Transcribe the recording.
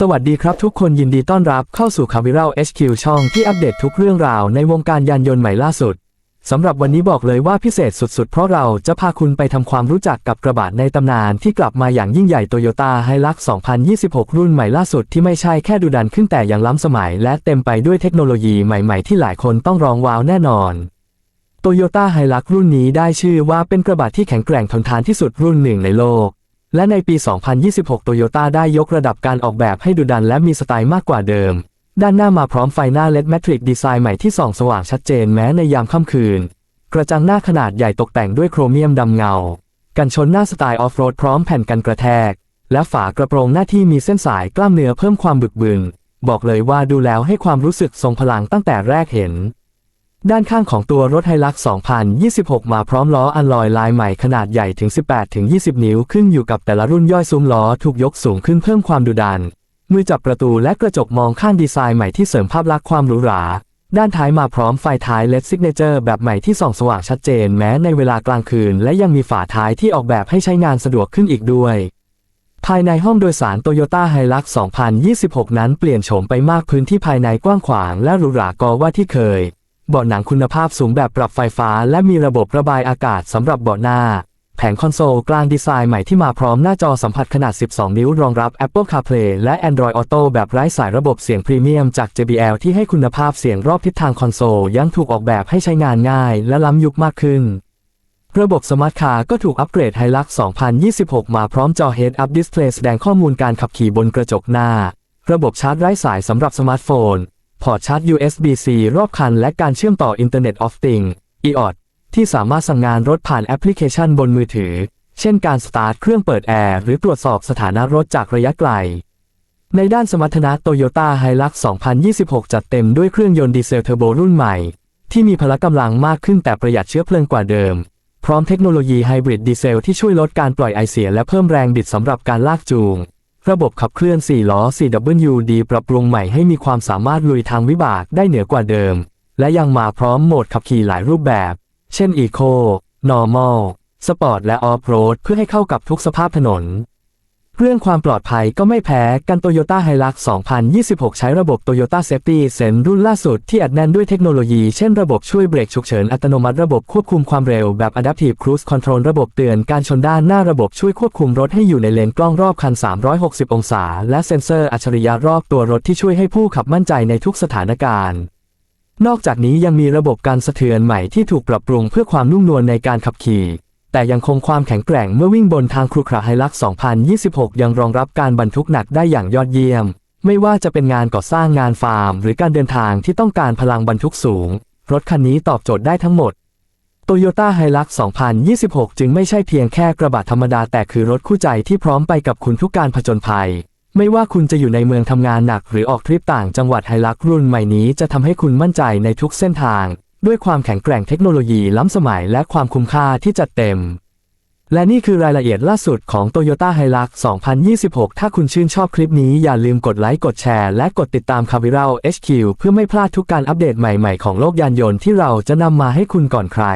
สวัสดีครับทุกคนยินดีต้อนรับเข้าสู่คาวิรา HQ ช่องที่อัปเดตทุกเรื่องราวในวงการยานยนต์ใหม่ล่าสุด สำหรับวันนี้บอกเลยว่าพิเศษสุดๆ เพราะเราจะพาคุณไปทำความรู้จักกับกระบะในตำนานที่กลับมาอย่างยิ่งใหญ่โตโยต้าไฮลัก2026 รุ่นใหม่ล่าสุดที่ไม่ใช่แค่ดูดันขึ้นแต่ยังล้ำสมัย และเต็มไปด้วยเทคโนโลยีใหม่ๆ ที่หลายคนต้องร้องว้าวแน่นอนโตโยต้าไฮลักรุ่นนี้ได้ชื่อว่าเป็นกระบะที่แข็งแกร่งทนทานที่สุดรุ่นหนึ่งในโลก และในปี 2026โตโยต้าได้ยกระดับการออกแบบให้ดุดันและมีสไตล์มากกว่าเดิม ด้านหน้ามาพร้อมไฟหน้า LED Matrix ดีไซน์ใหม่ที่ส่องสว่างชัดเจนแม้ในยามค่ำคืน กระจังหน้าขนาดใหญ่ตกแต่งด้วยโครเมียมดำเงา กันชนหน้าสไตล์ออฟโรดพร้อมแผ่นกันกระแทก และฝากระโปรงหน้าที่มีเส้นสายกล้ามเนื้อเพิ่มความบึกบึน บอกเลยว่าดูแล้วให้ความรู้สึกทรงพลังตั้งแต่แรกเห็น ด้านข้างของตัวรถไฮลักซ์2026 มาพร้อมล้ออัลลอยลายใหม่ขนาดใหญ่ถึง 18-20 นิ้ว ขึ้นอยู่กับแต่ละรุ่นย่อยซุ้มล้อถูกยกสูงขึ้นเพิ่มความดุดัน มือจับประตูและกระจกมองข้างดีไซน์ใหม่ที่เสริมภาพลักษณ์ความหรูหรา ด้านท้ายมาพร้อมไฟท้าย LED Signature แบบใหม่ที่ส่องสว่างชัดเจนแม้ในเวลากลางคืน และยังมีฝาท้ายที่ออกแบบให้ใช้งานสะดวกขึ้นอีกด้วยภายในห้องโดยสาร Toyota Hilux 2026 นั้นเปลี่ยนโฉมไปมากพื้นที่ภายในกว้างขวางและหรูหรากว่าที่เคย เบาะหนังคุณภาพสูงแบบปรับไฟฟ้า และมีระบบระบายอากาศสำหรับเบาะหน้า แผงคอนโซลกลางดีไซน์ใหม่ที่มาพร้อมหน้าจอสัมผัสขนาด 12 นิ้วรองรับ Apple CarPlay และ Android Auto แบบไร้สายระบบเสียงพรีเมียมจาก JBL ที่ให้คุณภาพเสียงรอบทิศทางคอนโซลยังถูกออกแบบให้ใช้งานง่าย และล้ำยุคมากขึ้นระบบสมาร์ทคาร์ก็ถูกอัปเกรดไฮลัก2026 มาพร้อมจอ Head Up Display แสดงข้อมูลการขับขี่บนกระจกหน้า ระบบชาร์จไร้สายสำหรับสมาร์ทโฟน พอร์ตชาร์จ USB-C รอบคันและการเชื่อมต่อ Internet of Things IoT ที่สามารถสั่งงานรถผ่านแอปพลิเคชันบนมือถือ เช่นการสตาร์ทเครื่องเปิดแอร์หรือตรวจสอบสถานะรถจากระยะไกล ในด้านสมรรถนะ Toyota Hilux 2026 จัดเต็มด้วยเครื่องยนต์ดีเซลเทอร์โบรุ่นใหม่ ที่มีพละกำลังมากขึ้นแต่ประหยัดเชื้อเพลิงกว่าเดิม พร้อมเทคโนโลยีไฮบริดดีเซลที่ช่วยลดการปล่อยไอเสียและเพิ่มแรงบิดสำหรับการลากจูง ระบบขับเคลื่อน 4 ล้อ 4WD ปรับปรุงใหม่ให้มีความสามารถลุยทางวิบากได้เหนือกว่าเดิม และยังมาพร้อมโหมดขับขี่หลายรูปแบบ เช่น Eco Normal Sport และ Off-road เพื่อให้เข้ากับทุกสภาพถนน เรื่องความปลอดภัยก็ไม่แพ้กัน Toyota Hilux 2026 ใช้ระบบ Toyota Safety Sense รุ่นล่าสุดที่อัดแน่นด้วยเทคโนโลยี เช่นระบบช่วยเบรกฉุกเฉินอัตโนมัติระบบควบคุมความเร็วแบบ Adaptive Cruise Control ระบบเตือนการชนด้านหน้าระบบช่วยควบคุมรถให้อยู่ในเลนกล้องรอบคัน 360 องศา และเซ็นเซอร์อัจฉริยะรอบตัวรถที่ช่วยให้ผู้ขับมั่นใจในทุกสถานการณ์นอกจากนี้ยังมีระบบการสะเทือนใหม่ที่ถูกปรับปรุงเพื่อความนุ่มนวลในการขับขี่ แต่ยังคงความแข็งแกร่งเมื่อวิ่งบนทางครุขระไฮลักซ์2026 ยังรองรับการบรรทุกหนักได้อย่างยอดเยี่ยม ไม่ว่าจะเป็นงานก่อสร้างงานฟาร์ม หรือการเดินทางที่ต้องการพลังบรรทุกสูง รถคันนี้ตอบโจทย์ได้ทั้งหมด Toyota Hilux 2026 จึงไม่ใช่เพียงแค่กระบะธรรมดาแต่คือรถคู่ใจที่พร้อมไปกับคุณทุกการผจญภัย ไม่ว่าคุณจะอยู่ในเมืองทำงานหนักหรือออกทริปต่างจังหวัดไฮลักรุ่นใหม่นี้จะทำให้คุณมั่นใจในทุกเส้นทาง ด้วยความแข็งแกร่งเทคโนโลยีล้ำสมัยและความคุ้มค่าที่จัดเต็ม และนี่คือรายละเอียดล่าสุดของ Toyota Hilux 2026 ถ้าคุณชื่นชอบคลิปนี้อย่าลืมกดไลค์กดแชร์ และกดติดตาม c a v i r a l HQ เพื่อไม่พลาดทุกการอัปเดตใหม่ๆของโลกยานยนต์ที่เราจะนำมาให้คุณก่อนใคร